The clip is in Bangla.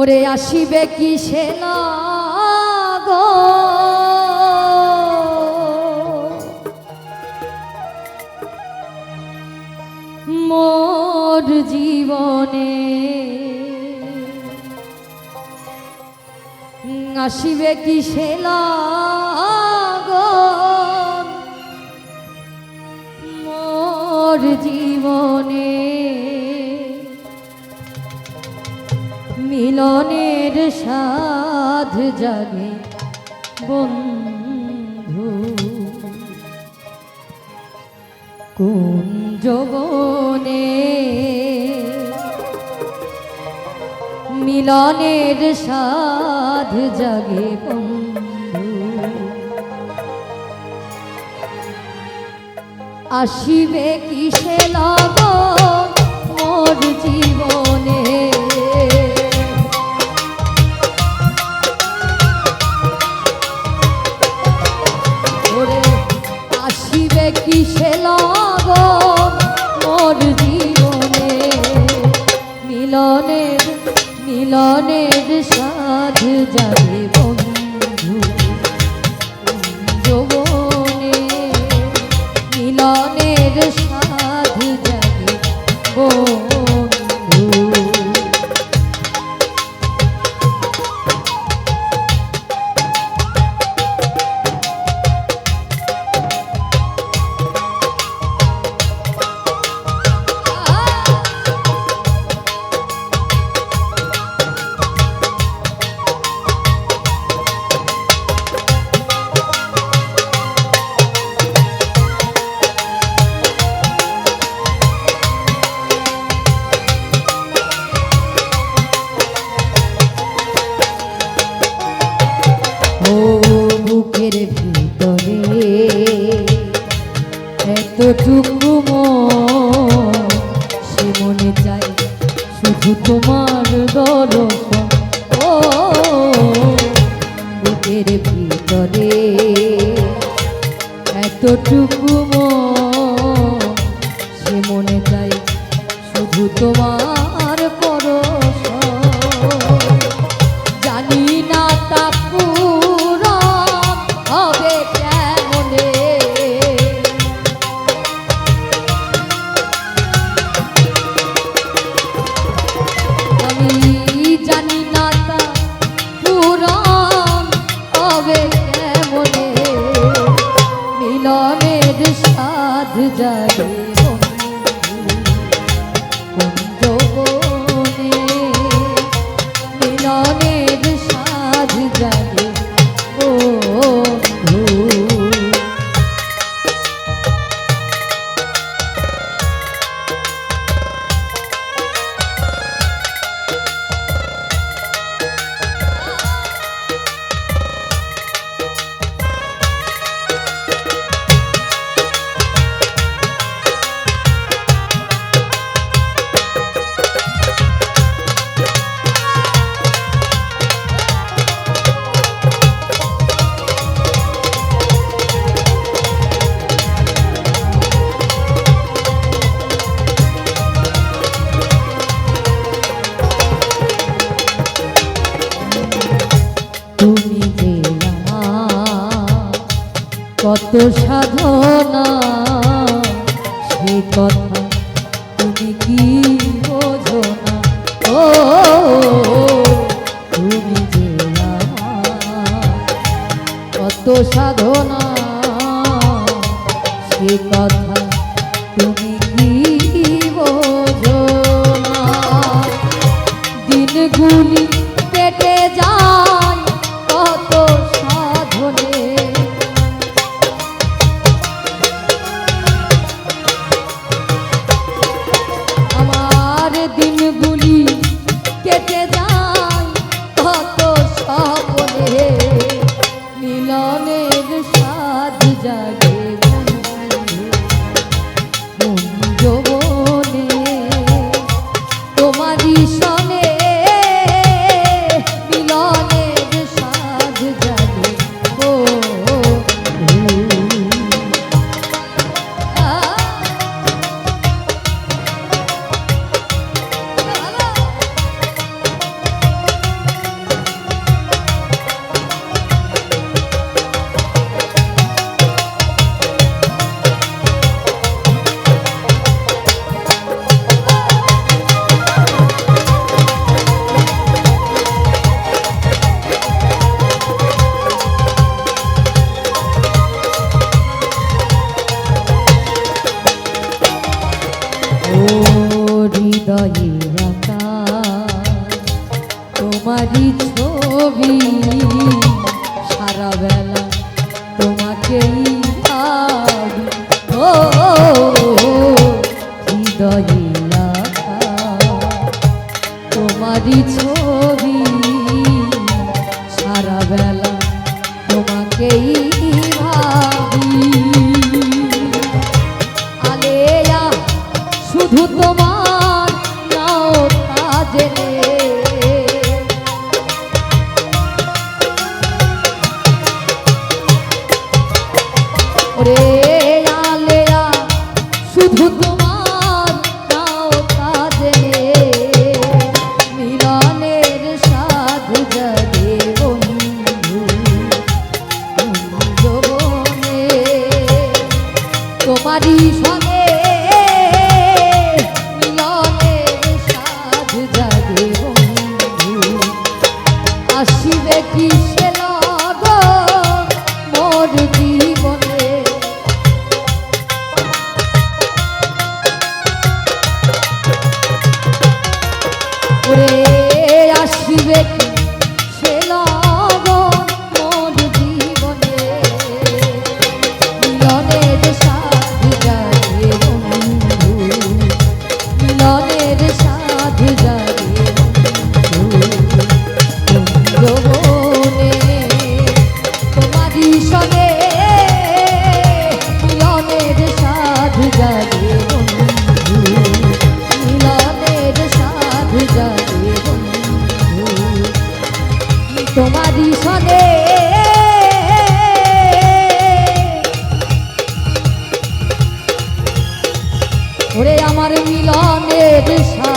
ওরে আসিবে কি সে গো? মোর জীবনে আসিবে কি সে মোর জীবনে মিলনের সাধ জাগে বন্ধু। কোন যৌবনে মিলনের সাধ জাগে বন্ধু। আসিবে কিসে লগ মিলনের সাধ যাবে বন্ধু। যৌবনে মিলনের সাধ যাবে বন্ধু। এতটুকু মন, সে মনে চাই শুধু তোমার দর্শন ও, বুকের ভিতরে এতটুকু সে মনে চাই শুধু তোমার কত সাধনা, সে কথা তুমি কি বোঝো না ও, তুমি যে কত সাধনা, সে কথা তুমি কি বোঝো না কেটে তোমারই ছবি সারা বেলা তোমাকেই ভাবি ও, হৃদয়ে তোমারই ছবি সারা বেলা তোমাকেই আলেয়া, শুধু তোমার নাও তা জেনে Trick me. ওরে আমার মিলনের সা